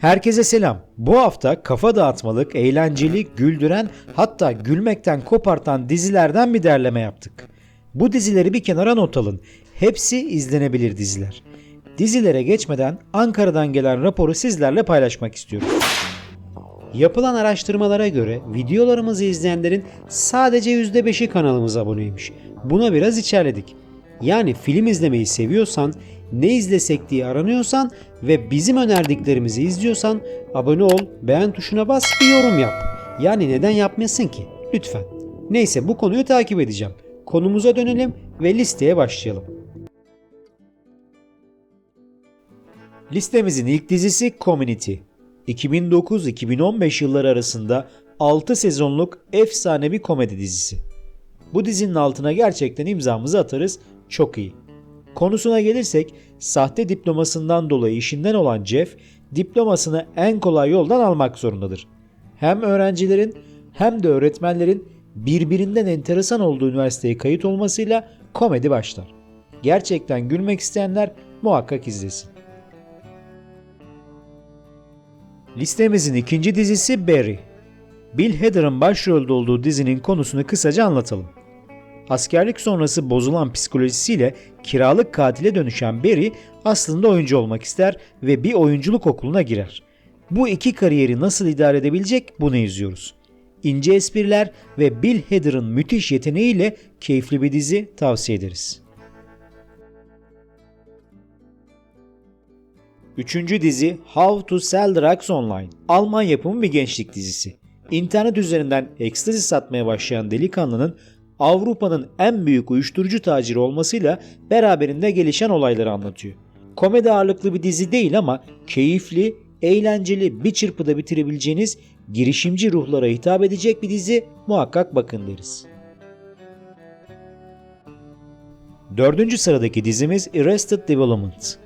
Herkese selam. Bu hafta kafa dağıtmalık, eğlenceli, güldüren hatta gülmekten kopartan dizilerden bir derleme yaptık. Bu dizileri bir kenara not alın. Hepsi izlenebilir diziler. Dizilere geçmeden Ankara'dan gelen raporu sizlerle paylaşmak istiyorum. Yapılan araştırmalara göre videolarımızı izleyenlerin sadece %5'i kanalımıza aboneymiş. Buna biraz içerledik. Yani film izlemeyi seviyorsan, ne izlesek diye aranıyorsan ve bizim önerdiklerimizi izliyorsan abone ol, beğen tuşuna bas, bir yorum yap. Yani neden yapmayasın ki? Lütfen. Neyse bu konuyu takip edeceğim. Konumuza dönelim ve listeye başlayalım. Listemizin ilk dizisi Community. 2009-2015 yılları arasında 6 sezonluk efsane bir komedi dizisi. Bu dizinin altına gerçekten imzamızı atarız. Çok iyi. Konusuna gelirsek sahte diplomasından dolayı işinden olan Jeff diplomasını en kolay yoldan almak zorundadır. Hem öğrencilerin hem de öğretmenlerin birbirinden enteresan olduğu üniversiteye kayıt olmasıyla komedi başlar. Gerçekten gülmek isteyenler muhakkak izlesin. Listemizin ikinci dizisi Barry. Bill Hader'ın başrolde olduğu dizinin konusunu kısaca anlatalım. Askerlik sonrası bozulan psikolojisiyle kiralık katile dönüşen Barry aslında oyuncu olmak ister ve bir oyunculuk okuluna girer. Bu iki kariyeri nasıl idare edebilecek bunu izliyoruz. İnce espriler ve Bill Hader'ın müthiş yeteneğiyle keyifli bir dizi tavsiye ederiz. Üçüncü dizi How to Sell Drugs Online. Alman yapımı bir gençlik dizisi. İnternet üzerinden ekstazi satmaya başlayan delikanlının Avrupa'nın en büyük uyuşturucu taciri olmasıyla beraberinde gelişen olayları anlatıyor. Komedi ağırlıklı bir dizi değil ama keyifli, eğlenceli, bir çırpıda bitirebileceğiniz girişimci ruhlara hitap edecek bir dizi muhakkak bakın deriz. Dördüncü sıradaki dizimiz Arrested Development.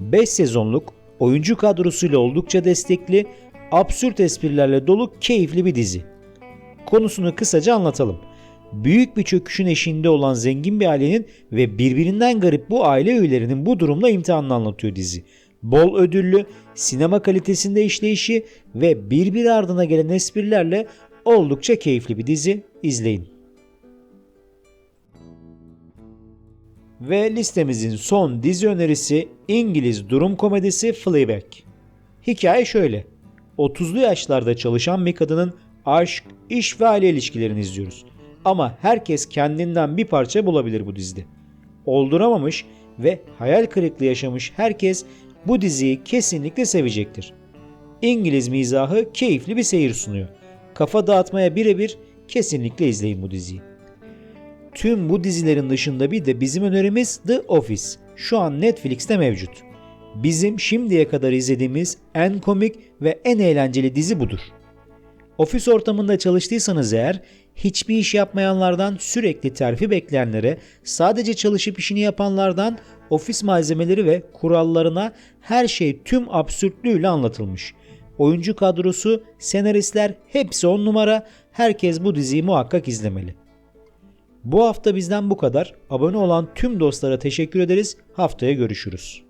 5 sezonluk, oyuncu kadrosuyla oldukça destekli, absürt esprilerle dolu keyifli bir dizi. Konusunu kısaca anlatalım. Büyük bir çöküşün eşiğinde olan zengin bir ailenin ve birbirinden garip bu aile üyelerinin bu durumla imtihanını anlatıyor dizi. Bol ödüllü, sinema kalitesinde işleyişi ve birbiri ardına gelen esprilerle oldukça keyifli bir dizi. izleyin. Ve listemizin son dizi önerisi İngiliz durum komedisi Fleabag. Hikaye şöyle. 30'lu yaşlarda çalışan bir kadının aşk, iş ve aile ilişkilerini izliyoruz. Ama herkes kendinden bir parça bulabilir bu dizide. Olduramamış ve hayal kırıklığı yaşamış herkes bu diziyi kesinlikle sevecektir. İngiliz mizahı keyifli bir seyir sunuyor. Kafa dağıtmaya birebir kesinlikle izleyin bu diziyi. Tüm bu dizilerin dışında bir de bizim önerimiz The Office. Şu an Netflix'te mevcut. Bizim şimdiye kadar izlediğimiz en komik ve en eğlenceli dizi budur. Ofis ortamında çalıştıysanız eğer hiçbir iş yapmayanlardan sürekli terfi bekleyenlere, sadece çalışıp işini yapanlardan ofis malzemeleri ve kurallarına her şey tüm absürtlüğüyle anlatılmış. Oyuncu kadrosu, senaristler hepsi on numara. Herkes bu diziyi muhakkak izlemeli. Bu hafta bizden bu kadar. Abone olan tüm dostlara teşekkür ederiz. Haftaya görüşürüz.